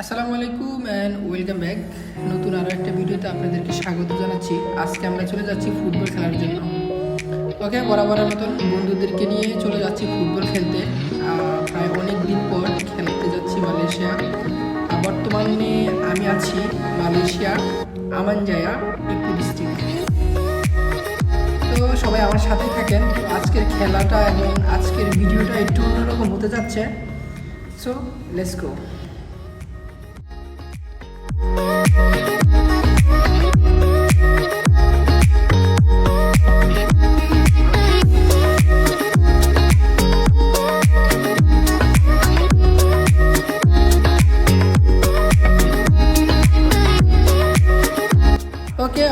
আসসালামু আলাইকুম and welcome back নতুন আরও একটা ভিডিওতে আপনাদেরকে স্বাগত জানাচ্ছি। আজকে আমরা চলে যাচ্ছি ফুটবল খেলার জন্য। ওকে, বরাবরের মতন বন্ধুদেরকে নিয়ে চলে যাচ্ছি ফুটবল খেলতে। প্রায় অনেক দিন পর খেলতে যাচ্ছি মালয়েশিয়া। বর্তমানে আমি আছি মালয়েশিয়া আমানজায়া ইপু ডিস্ট্রিক্ট। তো সবাই আমার সাথে থাকেন। আজকের খেলাটা এবং আজকের ভিডিওটা একটু অন্যরকম হতে যাচ্ছে। So let's go okay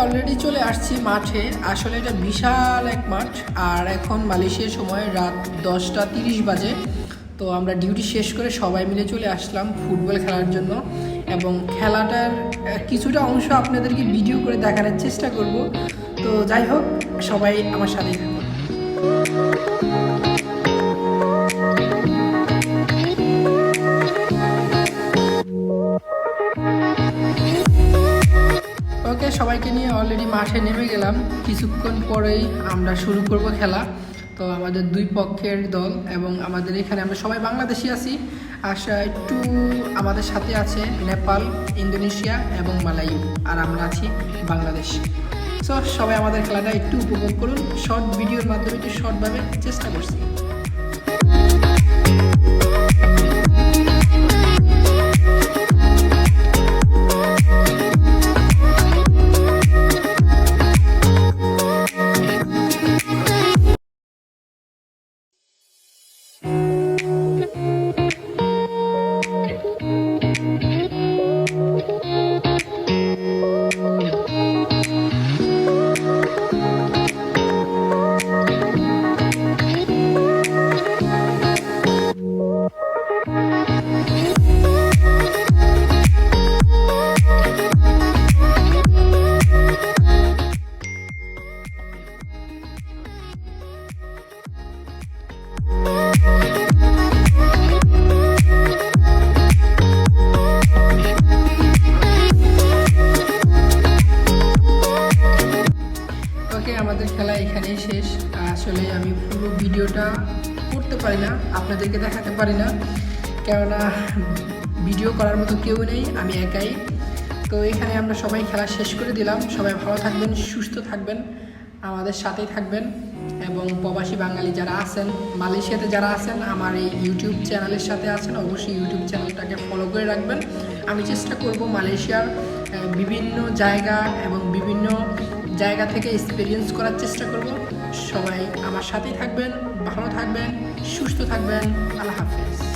already চলে আসছি মাঠে। আসলে এটা বিশাল এক মাঠ, আর এখন মালয়েশিয়ার সময় রাত দশটা তিরিশ বাজে। তো আমরা ডিউটি শেষ করে সবাই মিলে চলে আসলাম ফুটবল খেলার জন্য। এবং খেলাটার কিছুটা অংশ আপনাদেরকে ভিডিও করে দেখানোর চেষ্টা করব। তো যাই হোক, সবাই আমার থাকুন। ওকে সবাইকে নিয়ে অলরেডি মাঠে নেমে গেলাম। কিছুক্ষণ পরেই আমরা শুরু করব খেলা। তো আমাদের দুই পক্ষের দল এবং আমাদের এখানে আমরা সবাই বাংলাদেশি আছি। আশা একটু আমাদের সাথে আছে নেপাল, ইন্দোনেশিয়া এবং মালায়ু আর আমরা আছি বাংলাদেশ। সো সবাই আমাদের খেলাটা একটু উপভোগ করুন। শর্ট ভিডিওর মাধ্যমে একটু শর্টভাবে চেষ্টা করছি। এখানেই শেষ। আসলে আমি পুরো ভিডিওটা করতে পারি না, আপনাদেরকে দেখাতে পারি না। কেননা ভিডিও করার মতো কেউ নেই, আমি একাই। তো এখানে আমরা সবাই খেলা শেষ করে দিলাম। সবাই ভালো থাকবেন, সুস্থ থাকবেন, আমাদের সাথেই থাকবেন। এবং প্রবাসী বাঙালি যারা আছেন, মালয়েশিয়াতে যারা আছেন, আমার এই ইউটিউব চ্যানেলের সাথে আছেন, অবশ্যই ইউটিউব চ্যানেলটাকে ফলো করে রাখবেন। আমি চেষ্টা করব মালয়েশিয়ার বিভিন্ন জায়গা এবং বিভিন্ন জায়গা থেকে এক্সপিরিয়েন্স করার চেষ্টা করব। সবাই আমার সাথেই থাকবেন, ভালো থাকবেন, সুস্থ থাকবেন। আল্লাহ হাফেজ।